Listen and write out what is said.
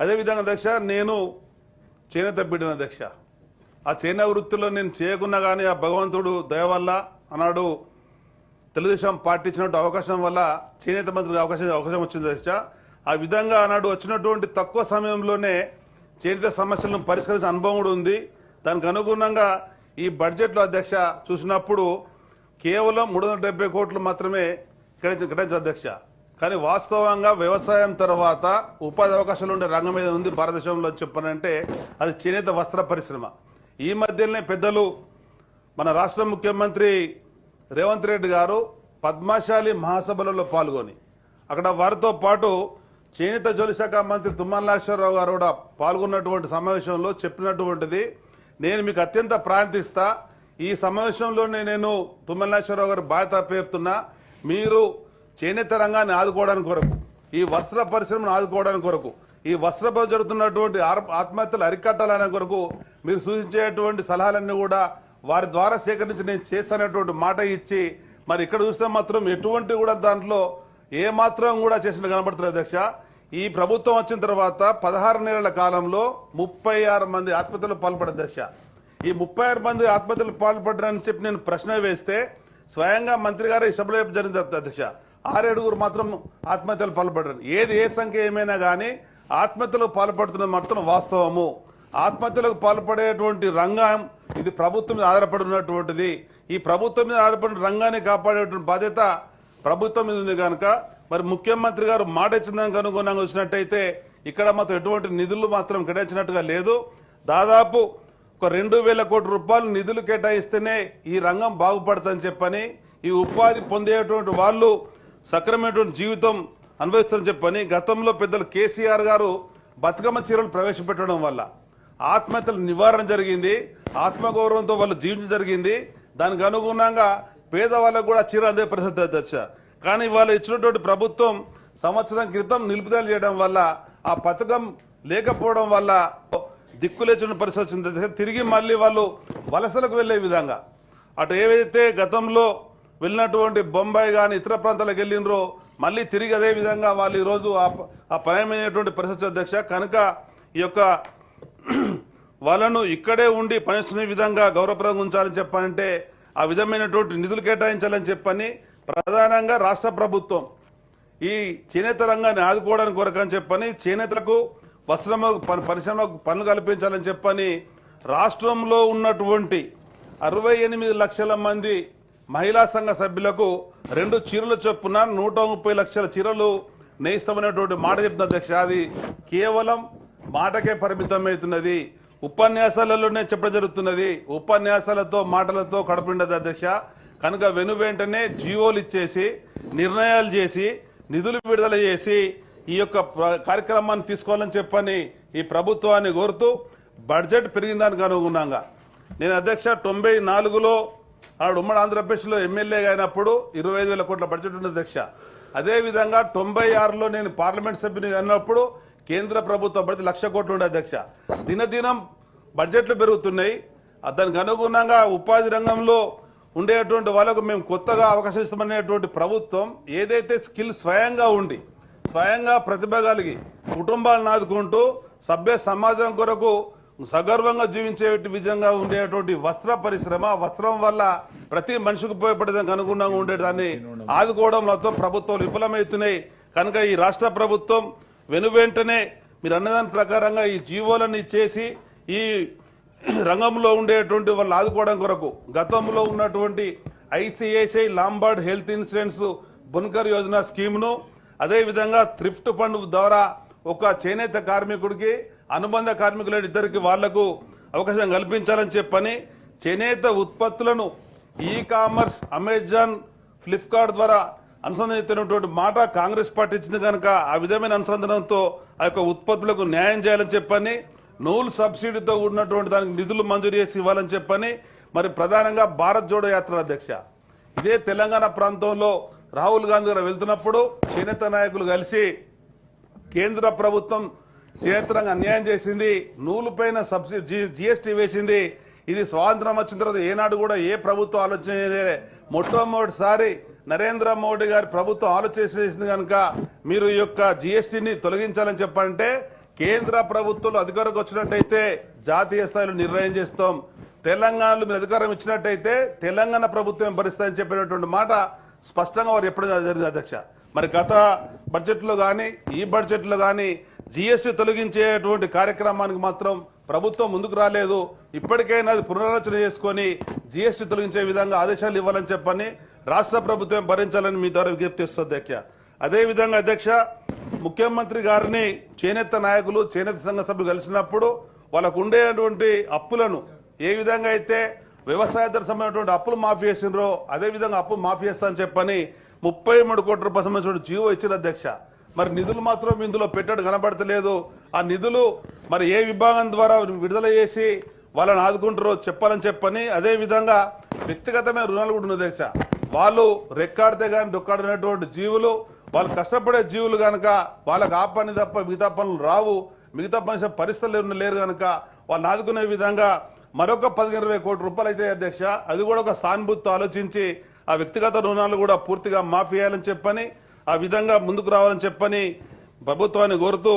అదేవిధంగా అధ్యక్ష నేను చేనేత బిడ్డన అధ్యక్ష ఆ చేనేత వృత్తిలో నేను చేయకున్నా కానీ ఆ భగవంతుడు దయ వల్ల అన్నాడు తెలుగుదేశం పార్టీ ఇచ్చినట్టు అవకాశం వల్ల చేనేత మంత్రికి అవకాశం అవకాశం వచ్చింది అధ్యక్ష ఆ విధంగా అన్నాడు వచ్చినటువంటి తక్కువ సమయంలోనే చేనేత సమస్యలను పరిష్కరించే అనుభవం కూడా ఉంది. దానికి అనుగుణంగా ఈ బడ్జెట్లో అధ్యక్ష చూసినప్పుడు కేవలం మూడు వందల డెబ్బై కోట్లు మాత్రమే కేటాయించ అధ్యక్ష. కానీ వాస్తవంగా వ్యవసాయం తర్వాత ఉపాధి అవకాశాలు ఉండే రంగం మీద ఉంది భారతదేశంలో చెప్పనంటే అది చేనేత వస్త్ర పరిశ్రమ. ఈ మధ్యనే పెద్దలు మన రాష్ట్ర ముఖ్యమంత్రి రేవంత్ రెడ్డి గారు పద్మశాలి మహాసభలలో పాల్గొని అక్కడ వారితో పాటు చేనేత జోలిశాఖ మంత్రి తుమ్మల నాగేశ్వరరావు గారు కూడా పాల్గొన్నటువంటి సమావేశంలో చెప్పినటువంటిది. నేను మీకు అత్యంత ప్రాంతిస్తా. ఈ సమావేశంలోనే నేను తుమ్మల నాగేశ్వరరావు గారు బాధ్యత అప్పచెప్తున్నా. మీరు చేనేత రంగాన్ని ఆదుకోవడానికి కొరకు ఈ వస్త్ర పరిశ్రమను ఆదుకోవడానికి కొరకు ఈ వస్త్ర జరుగుతున్నటువంటి ఆత్మహత్యలు అరికట్టాలనే కొరకు మీరు సూచించేటువంటి సలహాలన్నీ కూడా వారి ద్వారా సేకరించి నేను చేస్తానటువంటి మాట ఇచ్చి మరి ఇక్కడ చూస్తే మాత్రం ఎటువంటి కూడా దాంట్లో ఏ మాత్రం కూడా చేసిన కనబడుతుంది అధ్యక్ష. ఈ ప్రభుత్వం వచ్చిన తర్వాత పదహారు నెలల కాలంలో ముప్పై ఆరు మంది ఆత్మహత్యలు పాల్పడ్డ దశ ఈ ముప్పై ఆరు మంది ఆత్మహత్యలు పాల్పడ్డారని చెప్పి నేను ప్రశ్న వేస్తే స్వయంగా మంత్రి గారు ఈ సభలో జరిగింది అధ్యక్ష. ఆరేడుగురు మాత్రం ఆత్మహత్యలు పాల్పడ్డారు. ఏది ఏ సంఖ్య ఏమైనా కానీ ఆత్మహత్యలకు పాల్పడుతున్న మాత్రం వాస్తవము. ఆత్మహత్యలకు పాల్పడేటువంటి రంగం ఇది ప్రభుత్వం మీద ఆధారపడి ఉన్నటువంటిది. ఈ ప్రభుత్వం మీద ఆధారపడిన రంగాన్ని కాపాడేటువంటి బాధ్యత ప్రభుత్వం మీద ఉంది కనుక మరి ముఖ్యమంత్రి గారు మాట ఇచ్చిన దానికి అనుగుణంగా వచ్చినట్టయితే ఇక్కడ మాత్రం ఎటువంటి నిధులు మాత్రం కేటాయించినట్టుగా లేదు. దాదాపు ఒక రెండు వేల కోట్ల రూపాయలు నిధులు కేటాయిస్తేనే ఈ రంగం బాగుపడుతుందని చెప్పని ఈ ఉపాధి పొందేటువంటి వాళ్ళు సక్రమైనటువంటి జీవితం అనుభవిస్తారని చెప్పని గతంలో పెద్దలు కేసీఆర్ గారు బతుకమ్మ చీరలు ప్రవేశపెట్టడం వల్ల ఆత్మహత్యల నివారణ జరిగింది ఆత్మగౌరవంతో వాళ్ళు జీవించడం జరిగింది. దానికి అనుగుణంగా పేదవాళ్ళకు కూడా చీర అందే పరిస్థితి దశ కానీ వాళ్ళు ఇచ్చినటువంటి ప్రభుత్వం సంవత్సరం క్రితం నిలుపుదల చేయడం వల్ల ఆ పథకం లేకపోవడం వల్ల దిక్కులేచిన పరిస్థితి తిరిగి మళ్ళీ వాళ్ళు వలసలకు వెళ్ళే విధంగా. అటు ఏవైతే గతంలో వెళ్ళినటువంటి బొంబాయి కానీ ఇతర ప్రాంతాలకు వెళ్ళినరో మళ్ళీ తిరిగి అదే విధంగా వాళ్ళు ఈరోజు ఆ ప- పరిస్థితి అధ్యక్ష కనుక ఈ యొక్క వాళ్ళను ఇక్కడే ఉండి పనిచేసుకునే విధంగా గౌరవప్రదంగా ఉంచాలని చెప్పాలంటే ఆ విధమైనటువంటి నిధులు కేటాయించాలని చెప్పని ప్రధానంగా రాష్ట్ర ప్రభుత్వం ఈ చేనేత రంగాన్ని ఆదుకోవడానికి కొరకని చెప్పని చేనేతలకు వస్త్రమ ప- పరిశ్రమకు పనులు కల్పించాలని చెప్పని రాష్ట్రంలో ఉన్నటువంటి అరవై ఎనిమిది లక్షల మంది మహిళా సంఘ సభ్యులకు రెండు చీరల చొప్పున నూట ముప్పై లక్షల చీరలు నేయిస్తామనేటువంటి మాట చెప్తున్న అధ్యక్ష. అది కేవలం మాటకే పరిమితం అవుతున్నది. ఉపన్యాసాలలోనే చెప్పడం జరుగుతున్నది. ఉపన్యాసాలతో మాటలతో కడుపుండదు అధ్యక్ష. కనుక వెను వెంటనే జీవోలు ఇచ్చేసి నిర్ణయాలు చేసి నిధులు విడుదల చేసి ఈ యొక్క కార్యక్రమాన్ని తీసుకోవాలని చెప్పని ఈ ప్రభుత్వాన్ని కోరుతూ బడ్జెట్ పెరిగిన దానికి అనుగుణంగా. నేను అధ్యక్ష తొంభై నాలుగులో ఆవిడ ఉమ్మడి ఆంధ్రప్రదేశ్లో ఎమ్మెల్యేగా అయినప్పుడు ఇరవై ఐదు వేల కోట్ల బడ్జెట్ ఉంది అధ్యక్ష అదేవిధంగా తొంభై ఆరులో నేను పార్లమెంట్ సభ్యుని అయినప్పుడు కేంద్ర ప్రభుత్వ బడ్జెట్ లక్ష కోట్లు ఉండే అధ్యక్ష దినదినం బడ్జెట్లు పెరుగుతున్నాయి. దానికి అనుగుణంగా ఉపాధి రంగంలో ఉండేటువంటి వాళ్ళకు మేము కొత్తగా అవకాశం ఇస్తామనేటువంటి ప్రభుత్వం ఏదైతే స్కిల్ స్వయంగా ఉండి స్వయంగా ప్రతిభ కలిగి కుటుంబాలను ఆదుకుంటూ సభ్య సమాజం కొరకు సగర్వంగా జీవించే విధంగా ఉండేటువంటి వస్త్ర పరిశ్రమ వస్త్రం వల్ల ప్రతి మనిషికి ఉపయోగపడేదానికి అనుగుణంగా ఉండేదాన్ని ఆదుకోవడంలో ప్రభుత్వం విఫలమవుతున్నాయి. కనుక ఈ రాష్ట్ర ప్రభుత్వం వెను వెంటనే మీరు అన్నదాని ప్రకారంగా ఈ జీవోలను ఇచ్చేసి ఈ రంగంలో ఉండేటువంటి వాళ్ళు ఆదుకోవడం కొరకు గతంలో ఉన్నటువంటి ICICI Lombard health insurance Bunkar Yojana స్కీమ్ను అదేవిధంగా థ్రిఫ్ట్ ఫండ్ ద్వారా ఒక చేనేత కార్మికుడికి అనుబంధ కార్మికుల ఇద్దరికి వాళ్ళకు అవకాశం కల్పించాలని చెప్పని చేనేత ఉత్పత్తులను ఈ కామర్స్ అమెజాన్ ఫ్లిప్కార్ట్ ద్వారా అనుసంధానిస్తున్నటువంటి మాట కాంగ్రెస్ పార్టీ ఇచ్చింది కనుక ఆ విధమైన అనుసంధానంతో ఆ యొక్క ఉత్పత్తులకు న్యాయం చేయాలని చెప్పని నూలు సబ్సిడీతో ఉన్నటువంటి దానికి నిధులు మంజూరు చేసి ఇవ్వాలని చెప్పని మరి ప్రధానంగా భారత్ జోడో యాత్ర అధ్యక్ష. ఇదే తెలంగాణ ప్రాంతంలో రాహుల్ గాంధీ గారు వెళ్తున్నప్పుడు చేనేత నాయకులు కలిసి కేంద్ర ప్రభుత్వం చేనేతరంగా అన్యాయం చేసింది నూలు పైన సబ్సిడీ జిఎస్టీ వేసింది. ఇది స్వాతంత్రం వచ్చిన తర్వాత ఏనాడు కూడా ఏ ప్రభుత్వం ఆలోచన మొట్టమొదటిసారి నరేంద్ర మోడీ గారి ప్రభుత్వం ఆలోచన చేసింది కనుక మీరు ఈ యొక్క జిఎస్టీని తొలగించాలని చెప్పంటే కేంద్ర ప్రభుత్వం అధికారంకి వచ్చినట్టయితే జాతీయ స్థాయిలో నిర్ణయం చేస్తాం. తెలంగాణలో మీరు అధికారం ఇచ్చినట్టయితే తెలంగాణ ప్రభుత్వం భరిస్తాయని చెప్పినటువంటి మాట స్పష్టంగా వారు ఎప్పుడు జరిగింది అధ్యక్ష. మరి గత బడ్జెట్లో కానీ ఈ బడ్జెట్లో కానీ జీఎస్టీ తొలగించేటువంటి కార్యక్రమానికి మాత్రం ప్రభుత్వం ముందుకు రాలేదు. ఇప్పటికైనా అది పునరాలోచన చేసుకొని జీఎస్టీ తొలగించే విధంగా ఆదేశాలు ఇవ్వాలని చెప్పని రాష్ట్ర ప్రభుత్వం భరించాలని మీ ద్వారా విజ్ఞప్తి ఇస్తుంది అధ్యక్ష. అదేవిధంగా అధ్యక్ష ముఖ్యమంత్రి గారిని చేనేత నాయకులు చేనేత సంఘ సభ్యులు కలిసినప్పుడు వాళ్ళకు ఉండేటువంటి అప్పులను ఏ విధంగా అయితే వ్యవసాయేతర సంబంధించినటువంటి అప్పులు మాఫీ చేసినరో అదే విధంగా అప్పు మాఫీ చేస్తా అని చెప్పని ముప్పై మూడు కోట్ల రూపాయల సంబంధించిన జీవో ఇచ్చిన అధ్యక్ష. మరి నిధులు మాత్రం ఇందులో పెట్టడం కనబడతలేదు ఆ నిధులు మరి ఏ విభాగం ద్వారా విడుదల చేసి వాళ్ళని ఆదుకుంటారో చెప్పాలని చెప్పని అదే విధంగా వ్యక్తిగతమైన రుణాలు కూడా ఉన్న దశ. వాళ్ళు రెక్కాడితే కానీ డొక్కాడినటువంటి జీవులు వాళ్ళు కష్టపడే జీవులు గనక వాళ్ళకి ఆ పని తప్ప మిగతా పనులు రావు. మిగతా పని పరిస్థితులు లేరు గనక వాళ్ళని ఆదుకునే విధంగా మరొక పదిహేను ఇరవై కోట్ల రూపాయలు అయితే అధ్యక్ష అది కూడా ఒక సానుభూతితో ఆలోచించి ఆ వ్యక్తిగత రుణాలు కూడా పూర్తిగా మాఫీ చేయాలని చెప్పని ఆ విధంగా ముందుకు రావాలని చెప్పని ప్రభుత్వాన్ని కోరుతూ